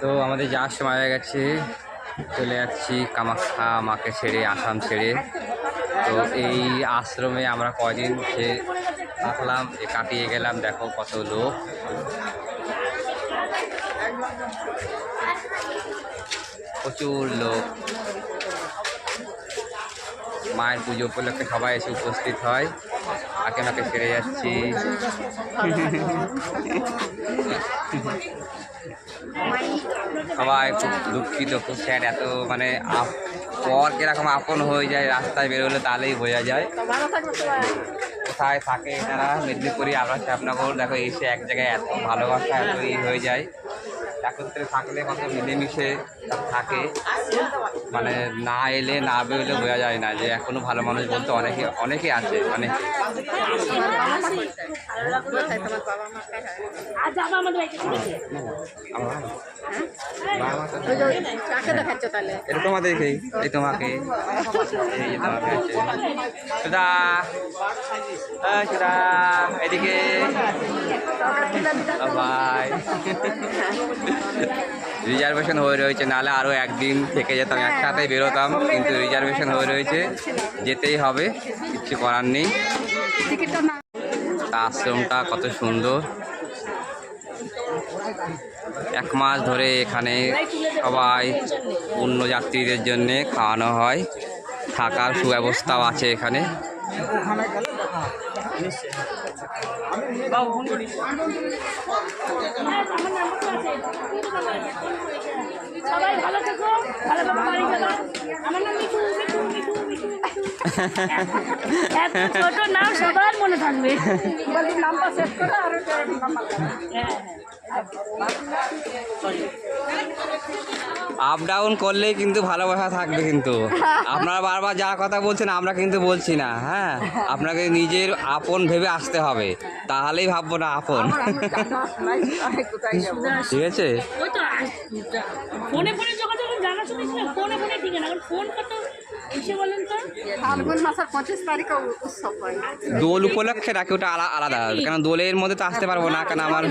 তো আমাদের যাওয়ার সময় গেছে। চলে যাচ্ছি কামাখ্যা মাকে ছেড়ে, আসাম ছেড়ে। তো এই আশ্রমে আমরা কদিন সে থাকলাম, এ কাটিয়ে গেলাম, দেখো কত লোক। প্রচুর লোক। মায়ের পুজো উপলক্ষে সবাই এসে উপস্থিত হয়। আগে মাকে ছেড়ে যাচ্ছি। সবাই খুব দুঃখিত, খুব স্যাড এত মানে পর কীরকম আপন হয়ে যায়, রাস্তায় বেরোলে তাহলেই বোঝা যায়। কোথায় থাকে এনারা মেদিনীপুরি আমরা শ্যামনগর, দেখো এসে এক জায়গায় এত ভালোবাসা, এত হয়ে যায়। একত্রে থাকলে কত মিলেমিশে থাকে। মানে না এলে না বেরোলে বোঝা যায় না যে এখনও ভালো মানুষ বলতে অনেকে অনেকে আছে। অনেকে আর যাব আমাদের বাড়িতে ঠিক আছে? আমার বাবা মা তো কাকে দেখাচ্ছ তাহলে এটা তোমাদেরকেই এই তোমাকে এই আছে এদিকে। বাই রিজার্ভেশন হয়ে রয়েছে নাহলে আরও একদিন থেকে যেতাম একসাথে বেরোতাম, কিন্তু রিজার্ভেশন হয়ে রয়েছে, যেতেই হবে, কিছু করার নেই। আশ্রমটা কত সুন্দর। এক মাস ধরে এখানে সবাই অন্য যাত্রীদের জন্য খাওয়ানো হয়, থাকার সুব্যবস্থাও আছে এখানে। সবাই ভালো থেকো ভালোভাবে বাড়ি যাব আমার নাম মিঠু। এত ছোট নাম সবার মনে থাকবে। নামটা সেভ করো আর হ্যাঁ আপ ডাউন করলেই কিন্তু ভালোবাসা থাকবে কিন্তু। আপনারা বারবার যা কথা বলছেন আমরা কিন্তু বলছি না হ্যাঁ? আপনাকে নিজের আপন ভেবে আসতে হবে। তাহলেই ভাববো না আপন। ঠিক আছে? ফোনে ফোনে যোগাযোগ জানা শুনিস না ফোনে ফোনে ঠিক আছে ফোন কত এসে বলেন তো ফাল্গুন মাসের পঁচিশ তারিখে উৎসব হয়। দোল উপলক্ষে রাখি ওটা আলা- আলাদা। কেন দোলের মধ্যে তো আসতে পারব না কেন আমার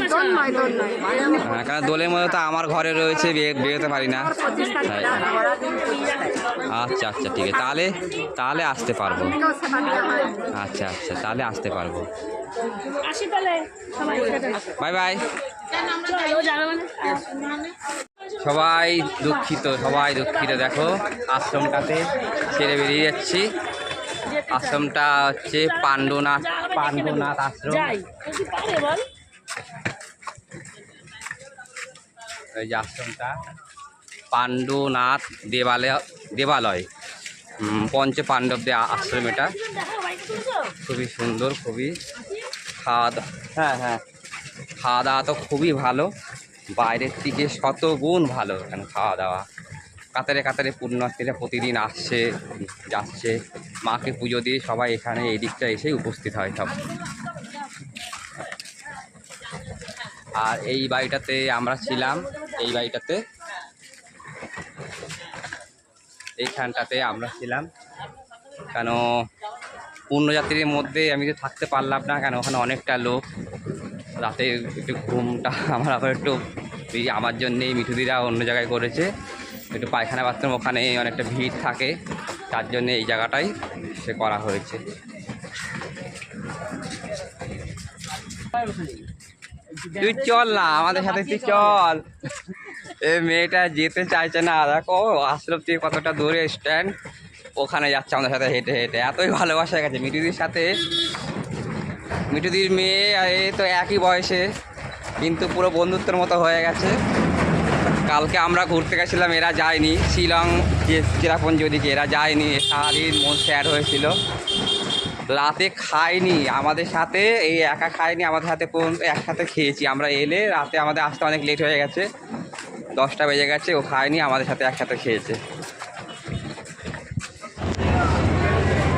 হ্যাঁ কারণ দোলের মধ্যে তো আমার ঘরে রয়েছে বেরোতে পারি না। আচ্ছা আচ্ছা ঠিক আছে। তাহলে তাহলে আসতে পারব। আচ্ছা আচ্ছা তাহলে আসতে পারব। আসি তাহলে। সবাই। Bye bye. সবাই দুঃখিত সবাই দুঃখিত। দেখো আশ্রমটাতে ছেড়ে বেরিয়ে যাচ্ছি। আশ্রমটা হচ্ছে পাণ্ডনাথ পাণ্ডনাথ আশ্রম। এই যে আশ্রমটা পাণ্ডনাথ দেবালয় দেবালয়। পঞ্চ পাণ্ডবদের আশ্রম এটা। খুবই সুন্দর খুবই খাওয়া দাওয়া হ্যাঁ হ্যাঁ। খাওয়া দাওয়া তো খুবই ভালো। বাইরের থেকে শত গুণ ভালো এখানে খাওয়া দাওয়া। কাতারে কাতারে পুণ্যার্থীরা প্রতিদিন আসছে, যাচ্ছে। মাকে পুজো দিয়ে সবাই এখানে এই দিকটা এসে উপস্থিত হয় সব। আর এই বাড়িটাতে আমরা ছিলাম, এই বাড়িটাতে এইখানটাতে আমরা ছিলাম। কেন পূর্ণযাত্রীর মধ্যে আমি তো থাকতে পারলাম না, কেন ওখানে অনেকটা লোক। রাতে একটু ঘুমটা আমার আবার একটু এই আমার জন্যেই মিঠুদিরা অন্য জায়গায় করেছে। একটু পায়খানা বাথরুম ওখানে অনেকটা ভিড় থাকে, তার জন্য এই জায়গাটাই সে করা হয়েছে। তুই চল না, আমাদের সাথে তুই চল। এ মেয়েটা যেতে চাইছে না, দেখো আশ্রম থেকে কতটা দূরে স্ট্যান্ড ওখানে যাচ্ছে আমাদের সাথে হেঁটে হেঁটে। এতই ভালোবাসা গেছে মিঠুদির সাথে। মিঠুদির মেয়ে তো একই বয়সে। কিন্তু পুরো বন্ধুত্বের মতো হয়ে গেছে। কালকে আমরা ঘুরতে গেছিলাম, এরা যায়নি। শিলং চেরাপুঞ্জি ওদিকে, এরা যায়নি। সারাদিন মন স্যাড হয়েছিল। রাতে খাইনি। আমাদের সাথে, এই একা খাইনি, আমাদের সাথে পর্যন্ত একসাথে খেয়েছি। আমরা এলে রাতে আমাদের আসতে অনেক লেট হয়ে গেছে। দশটা বেজে গেছে, ও খায়নি, আমাদের সাথে একসাথে খেয়েছে।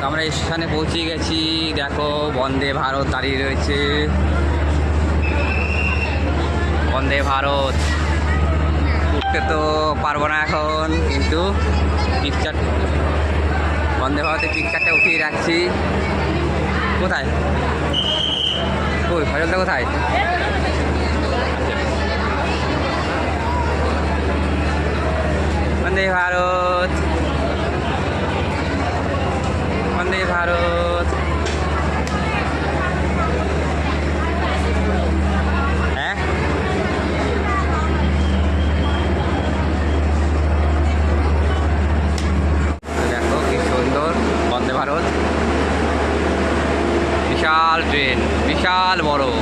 আমরা স্টেশনে পৌঁছে গেছি। দেখো, বন্দে ভারত দাঁড়িয়ে রয়েছে। বন্দে ভারত। উঠতে তো পারব না এখন, কিন্তু পিকচার বন্দে ভারতের পিকচারটা উঠিয়ে রাখছি। কোথায়? ওই ফসলটা কোথায় ভারত বন্দে ভারত হ্যাঁ দেখো কি সুন্দর বন্দে